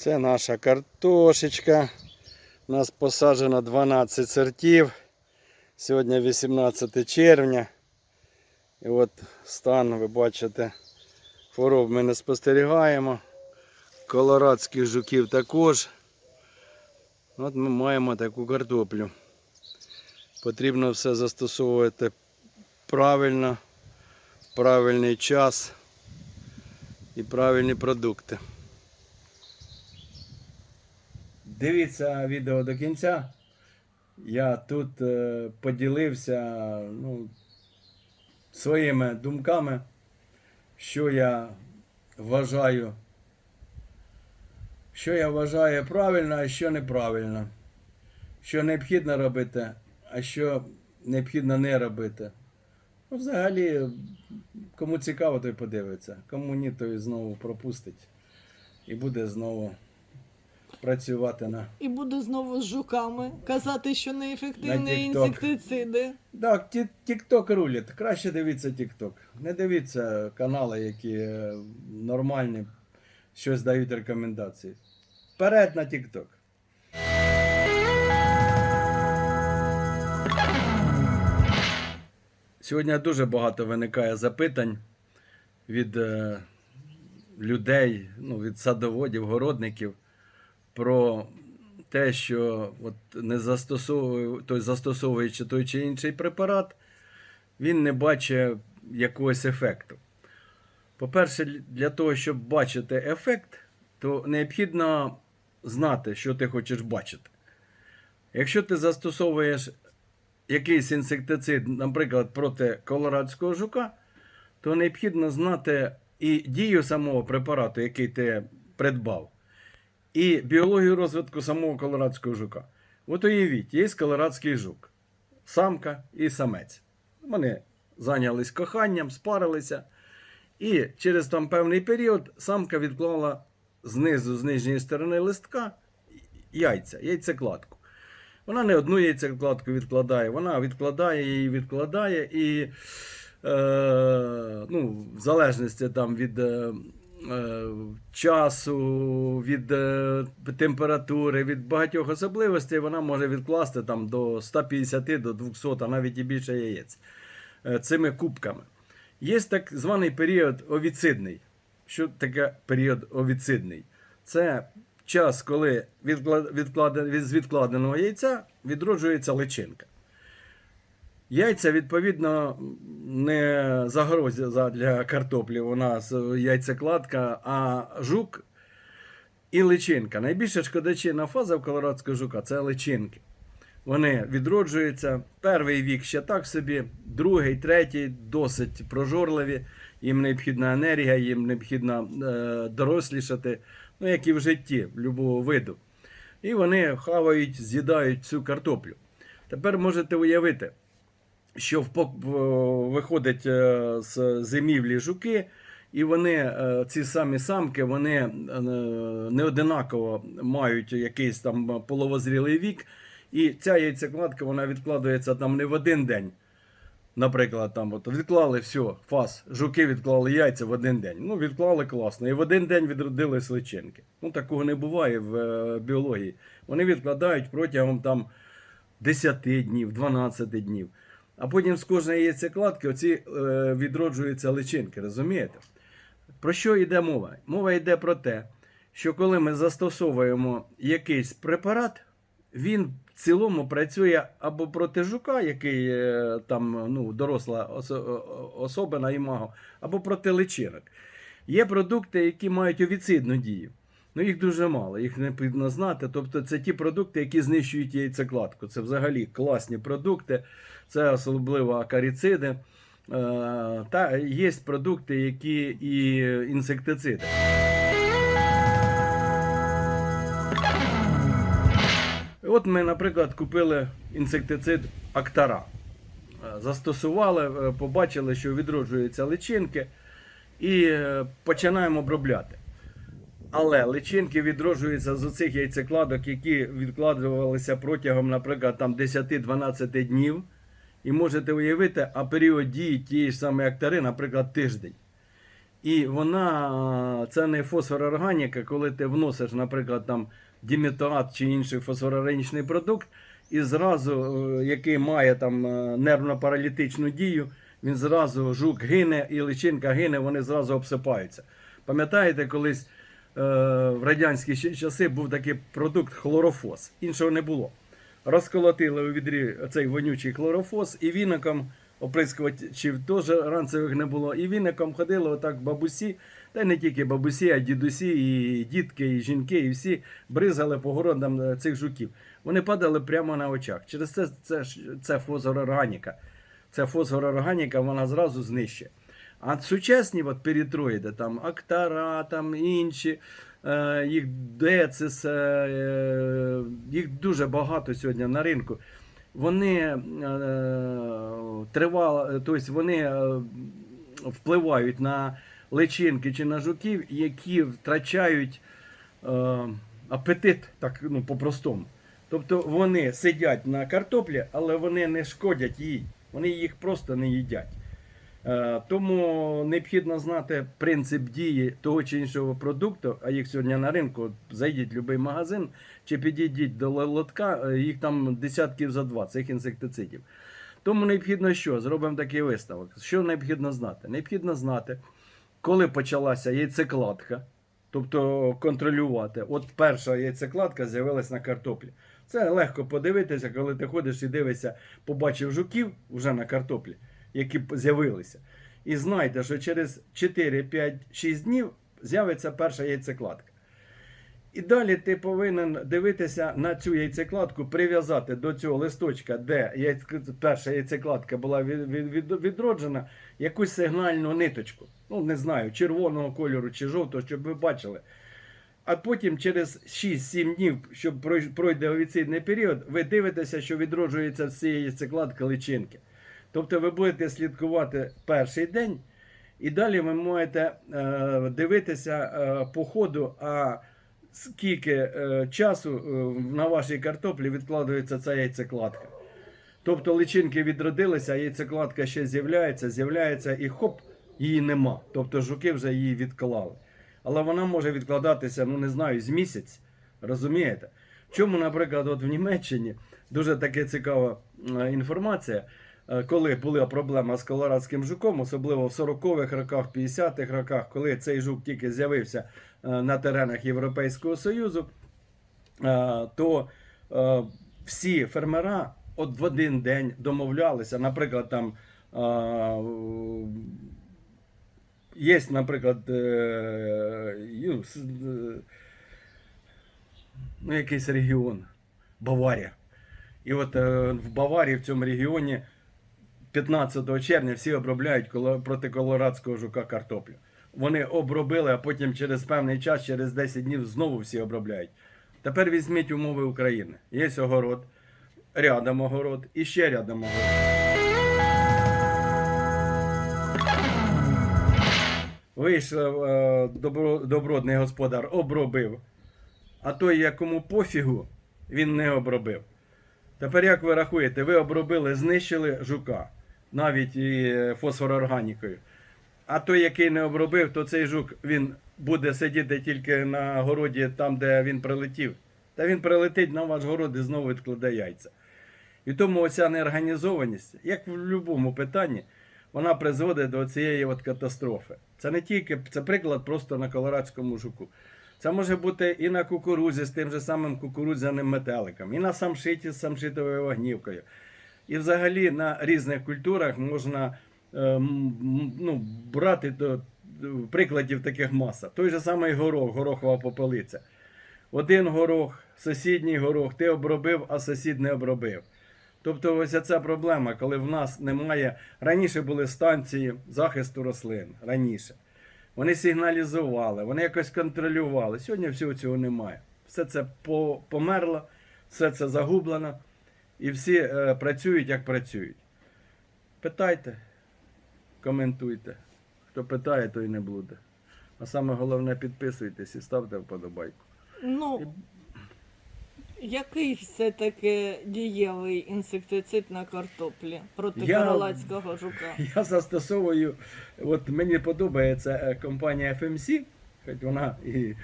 Це наша картошечка. У нас посаджено 12 сортів. Сьогодні 18 червня. І от стан, ви бачите, хвороб ми не спостерігаємо. Колорадських жуків також. От ми маємо таку картоплю. Потрібно все застосовувати правильно, правильний час і правильні продукти. Дивіться відео до кінця. Я тут е, поділився ну, своїми думками, що я вважаю, що я вважаю правильно, а що неправильно. Що необхідно робити, а що необхідно не робити. Ну, взагалі, кому цікаво, той подивиться. Кому ні, той знову пропустить і буде знову працювати на. І буду знову з жуками казати, що неефективні TikTok. інсектициди. Так, ті- TikTok рулить. Краще дивіться TikTok. Не дивіться канали, які е, нормальні, щось дають рекомендації. Вперед на TikTok. Сьогодні дуже багато виникає запитань від е, людей, ну, від садоводів, городників про те, що от не застосовує, той застосовуючи той чи інший препарат, він не бачить якогось ефекту. По-перше, для того, щоб бачити ефект, то необхідно знати, що ти хочеш бачити. Якщо ти застосовуєш якийсь інсектицид, наприклад, проти колорадського жука, то необхідно знати і дію самого препарату, який ти придбав, і біологію розвитку самого колорадського жука. От уявіть, є колорадський жук, самка і самець. Вони зайнялись коханням, спарилися. І через там певний період самка відклала знизу, з нижньої сторони листка яйця, яйцекладку. Вона не одну яйцекладку відкладає, вона відкладає її, відкладає, і е, ну, в залежності там від е, часу, від е, температури, від багатьох особливостей, вона може відкласти там до 150 до 200, а навіть і більше яєць е, цими кубками. Є так званий період овіцидний. Що таке період овіцидний? Це час, коли від... відкладеного яйця відроджується личинка. Яйця, відповідно, не загроза для картоплі, у нас яйцекладка, а жук і личинка. Найбільша шкодочинна фаза в колорадського жука це личинки. Вони відроджуються. Перший вік ще так собі, другий, третій досить прожорливі. Їм необхідна енергія, їм необхідно е, дорослішати, ну як і в житті будь-якого виду. І вони хавають, з'їдають цю картоплю. Тепер можете уявити, що виходять е, з зимівлі жуки, і вони, е, ці самі самки, вони е, не одинаково мають якийсь там половозрілий вік. І ця яйцекладка вона відкладається там не в один день. Наприклад, там от відклали все, фас, жуки відклали яйця в один день. Ну, відклали класно. І в один день відродились личинки. Ну, такого не буває в біології. Вони відкладають протягом там 10 днів, 12 днів. А потім з кожної яйцекладки оці е, відроджуються личинки, розумієте? Про що йде мова? Мова йде про те, що коли ми застосовуємо якийсь препарат, він в цілому працює або проти жука, який е, там ну, доросла осо- особина імаго, або проти личинок. Є продукти, які мають овіцидну дію. Ну, їх дуже мало, їх не потрібно знати. Тобто це ті продукти, які знищують яйцекладку. Це взагалі класні продукти, це особливо акаріциди. Е, Та є продукти, які і інсектициди. От ми, наприклад, купили інсектицид Актара. Е, Застосували, е, побачили, що відроджуються личинки, і починаємо обробляти. Але личинки відроджуються з оцих яйцекладок, які відкладувалися протягом, наприклад, там 10-12 днів. І можете уявити, а період дії тієї ж самої актари, наприклад, тиждень. І вона, це не фосфорорганіка, коли ти вносиш, наприклад, там діметат чи інший фосфорорганічний продукт, і зразу, е, який має там е, нервно-паралітичну дію, він зразу жук гине і личинка гине, вони зразу обсипаються. Пам'ятаєте, колись е, в радянські часи був такий продукт хлорофос, іншого не було. Розколотили у відрі цей вонючий хлорофос і віником оприскувачів теж ранцевих не було. І віником ходили отак бабусі, та не тільки бабусі, а дідусі, і дітки, і жінки, і всі бризали по городам е, цих жуків. Вони падали прямо на очах. Через це це, це фосфорорганіка. Це фосфорорганіка, вона зразу знищує. А сучасні от перітроїди, там Актара, там інші, їх Децис, е, їх дуже багато сьогодні на ринку. Вони е, тривало, тобто вони е, впливають на личинки чи на жуків, які втрачають е, апетит, так ну, по-простому. Тобто вони сидять на картоплі, але вони не шкодять їй. Вони їх просто не їдять. Е, Тому необхідно знати принцип дії того чи іншого продукту, а їх сьогодні на ринку. Зайдіть в будь-який магазин чи підійдіть до лотка, е, їх там десятків за два цих інсектицидів. Тому необхідно що? Зробимо такий висновок. Що необхідно знати? Необхідно знати, коли почалася яйцекладка, тобто контролювати. От перша яйцекладка з'явилась на картоплі. Це легко подивитися, коли ти ходиш і дивишся, побачив жуків вже на картоплі, які з'явилися. І знайте, що через 4, 5, 6 днів з'явиться перша яйцекладка. І далі ти повинен дивитися на цю яйцекладку, прив'язати до цього листочка, де перша яйцекладка була від, від, від- відроджена, якусь сигнальну ниточку. Ну, не знаю, червоного кольору чи жовтого, щоб ви бачили. А потім через 6-7 днів, щоб пройде овіційний період, ви дивитеся, що відроджується з цієї яйцекладки личинки. Тобто ви будете слідкувати перший день, і далі ви можете е, дивитися е, по ходу, а скільки е, часу на вашій картоплі відкладується ця яйцекладка. Тобто личинки відродилися, а яйцекладка ще з'являється, з'являється і хоп, її нема. Тобто жуки вже її відклали. Але вона може відкладатися, ну не знаю, з місяць. Розумієте? Чому, наприклад, от в Німеччині дуже така цікава інформація, коли була проблема з колорадським жуком, особливо в 40-х роках, 50-х роках, коли цей жук тільки з'явився е, на теренах Європейського Союзу, е, то е, всі фермера от в один день домовлялися, наприклад, там. е, Є, наприклад, е, ну, е, якийсь регіон, Баварія. І от е, в Баварії, в цьому регіоні, 15 червня всі обробляють проти колорадського жука картоплю. Вони обробили, а потім через певний час, через 10 днів, знову всі обробляють. Тепер візьміть умови України. Є огород, рядом огород і ще рядом огород. Вийшов е, добро, добродний господар, обробив. А той, якому пофігу, він не обробив. Тепер як ви рахуєте, ви обробили, знищили жука, навіть і фосфорорганікою. А той, який не обробив, то цей жук він буде сидіти тільки на городі там, де він прилетів. Та він прилетить на ваш город і знову відкладе яйця. І тому оця неорганізованість, як в будь-якому питанні, вона призводить до цієї от катастрофи. Це не тільки це приклад просто на колорадському жуку. Це може бути і на кукурузі з тим же самим кукурудзяним метеликом, і на самшиті з самшитовою вогнівкою. І взагалі на різних культурах можна е, ну, брати до прикладів таких маса. Той же самий горох, горохова попелиця. Один горох, сусідній горох, ти обробив, а сусід не обробив. Тобто ось ця проблема, коли в нас немає. Раніше були станції захисту рослин. Раніше. Вони сигналізували, вони якось контролювали. Сьогодні всього цього немає. Все це померло, все це загублено, і всі е, працюють, як працюють. Питайте, коментуйте. Хто питає, той не буде. А саме головне підписуйтесь і ставте вподобайку. Ну, Який все-таки дієвий інсектицид на картоплі проти Я- каралацького жука? Я застосовую, от мені подобається е, компанія FMC, хоч вона і,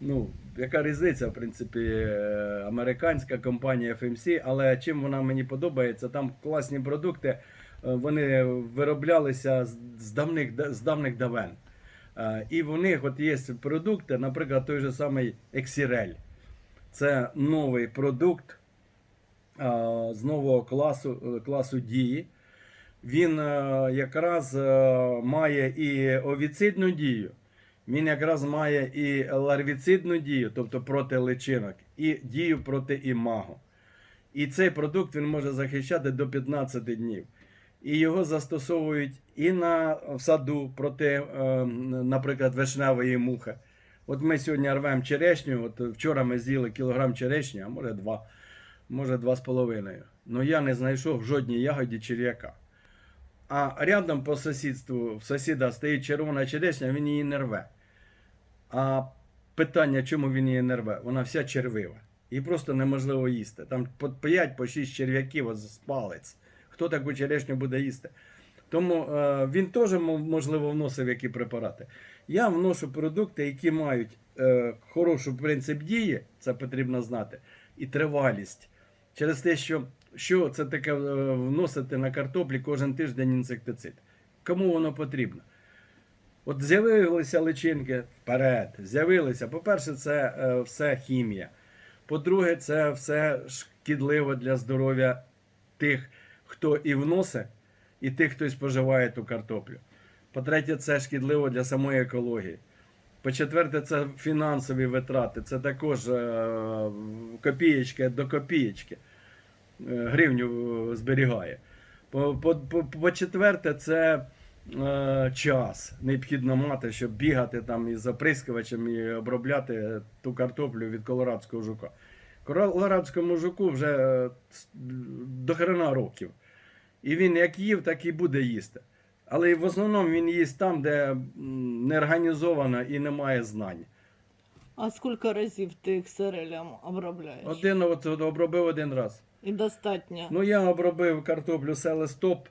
ну, яка різниця, в принципі, е, американська компанія FMC, але чим вона мені подобається, там класні продукти, е, вони вироблялися з давних, з давних давен. Е, І в них от є продукти, наприклад, той же самий Exirel. Це новий продукт з нового класу, класу дії він якраз має і овіцидну дію, він якраз має і ларвіцидну дію, тобто проти личинок, і дію проти імаго. І цей продукт він може захищати до 15 днів. І його застосовують і на в саду проти, е, наприклад, вишневої мухи. От ми сьогодні рвемо черешню. От вчора ми з'їли кілограм черешні, а може два, може два з половиною. Ну я не знайшов жодній ягоді черв'яка. А рядом по сусідству в сусіда стоїть червона черешня, він її не рве. А питання, чому він її не рве? Вона вся червива. Її просто неможливо їсти. Там по 5 по 6 черв'яків з палець. Хто таку черешню буде їсти? Тому е, він теж можливо вносив які препарати. Я вношу продукти, які мають е, хороший принцип дії, це потрібно знати, і тривалість. Через те, що, що це таке е, вносити на картоплі кожен тиждень інсектицид. Кому воно потрібно? От з'явилися личинки вперед. З'явилися. По-перше, це е, все хімія. По-друге, це все шкідливо для здоров'я тих, хто і вносить, і тих, хто і споживає ту картоплю. По-третє, це шкідливо для самої екології. По-четверте, це фінансові витрати. Це також е, копієчки до копієчки. Е, Гривню е, зберігає. По- по- по- По-четверте, це час необхідно мати, щоб бігати там із заприскувачем і обробляти ту картоплю від колорадського жука. Колорадському жуку вже е, до хрена років. І він як їв, так і буде їсти. Але в основному він їсть там, де м, не організовано і немає знань. А скільки разів ти ксерелям обробляєш? Один от обробив один раз. І достатньо. Ну, я обробив картоплю селестоп,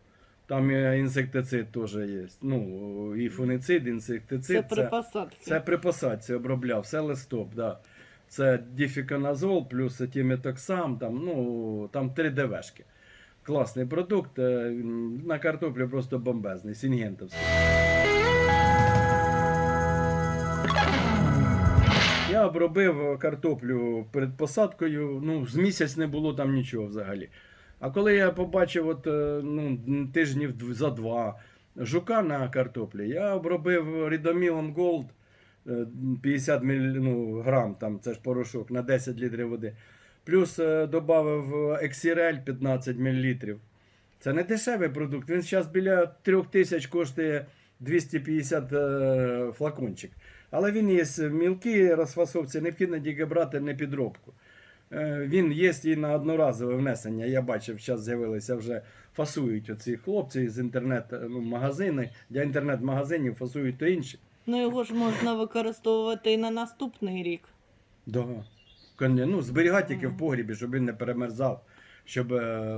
там інсектицид теж є. Ну, і фуницид, інсектицид. це при посадці. Це при посадці обробляв, селестоп, да. Це діфіконазол плюс тіметоксам, там, ну, там 3 ДВшки. Класний продукт. е, На картоплю просто бомбезний, сінгентовський. Я обробив картоплю перед посадкою, ну, з місяць не було там нічого взагалі. А коли я побачив от, е, ну, тижнів за два жука на картоплі, я обробив рідомілом Gold е, 50 мл, ну, грам, там, це ж порошок на 10 літрів води. Плюс е, додав Exirel 15 мл. Це не дешевий продукт. Він зараз біля 3 тисяч коштує 250 е, флакончик. Але він є мілкий розфасовці, необхідно тільки брати не підробку. Е, Він є і на одноразове внесення. Я бачив, зараз з'явилися вже фасують оці хлопці з інтернет-магазини. Для інтернет-магазинів фасують то інші. Ну його ж можна використовувати і на наступний рік. Да. Ну, зберігати тільки в погрібі, щоб він не перемерзав. Щоб е,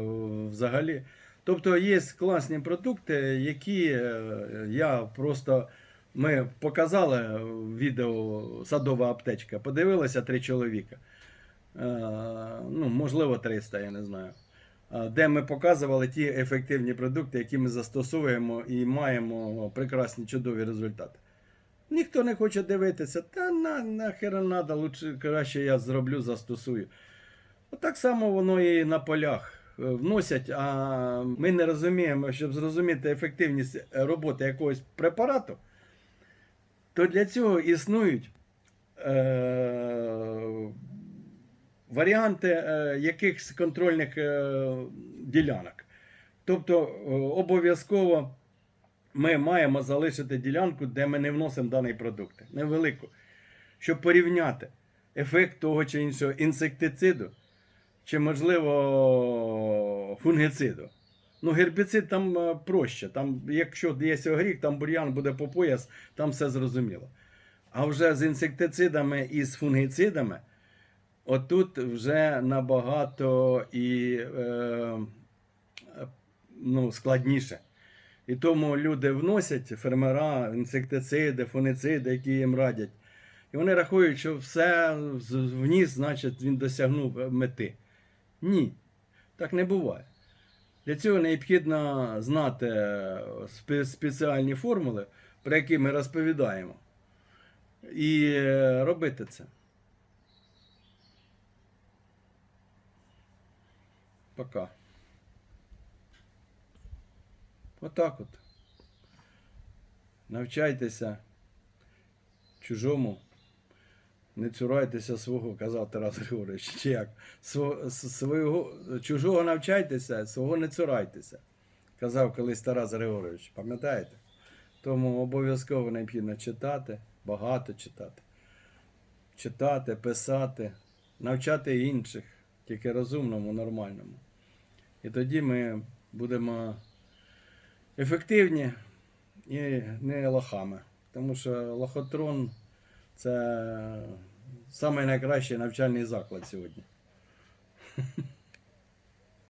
взагалі. Тобто є класні продукти, які е, я просто. Ми показали відео садова аптечка, подивилися три чоловіка. Е, ну, можливо, 300, я не знаю. Е, Де ми показували ті ефективні продукти, які ми застосовуємо і маємо прекрасні чудові результати. Ніхто не хоче дивитися, та на, нахера надо, лучше краще я зроблю, застосую. Отак само воно і на полях е, вносять, а ми не розуміємо, щоб зрозуміти ефективність роботи якогось препарату, то для цього існують варіанти е, якихось контрольних е, ділянок. Тобто е, обов'язково ми маємо залишити ділянку, де ми не вносимо даний продукт, невелику, щоб порівняти ефект того чи іншого інсектициду, чи, можливо, фунгициду. Ну, гербіцид там проще. Там, якщо є огріх, там бур'ян буде по пояс, там все зрозуміло. А вже з інсектицидами і з фунгицидами отут вже набагато і е, ну, складніше. І тому люди вносять фермера, інсектициди, фунициди, які їм радять. І вони рахують, що все вніс, значить, він досягнув мети. Ні, так не буває. Для цього необхідно знати спеціальні формули, про які ми розповідаємо, і е, робити це. Пока. Отак от. Навчайтеся чужому. Не цурайтеся свого, казав Тарас Григорович. Чи як? Сво- Свого, чужого навчайтеся, свого не цурайтеся. Казав колись Тарас Григорович. Пам'ятаєте? Тому обов'язково необхідно читати, багато читати. Читати, писати, навчати інших, тільки розумному, нормальному. І тоді ми будемо ефективні і не лохами. Тому що лохотрон це найкращий навчальний заклад сьогодні.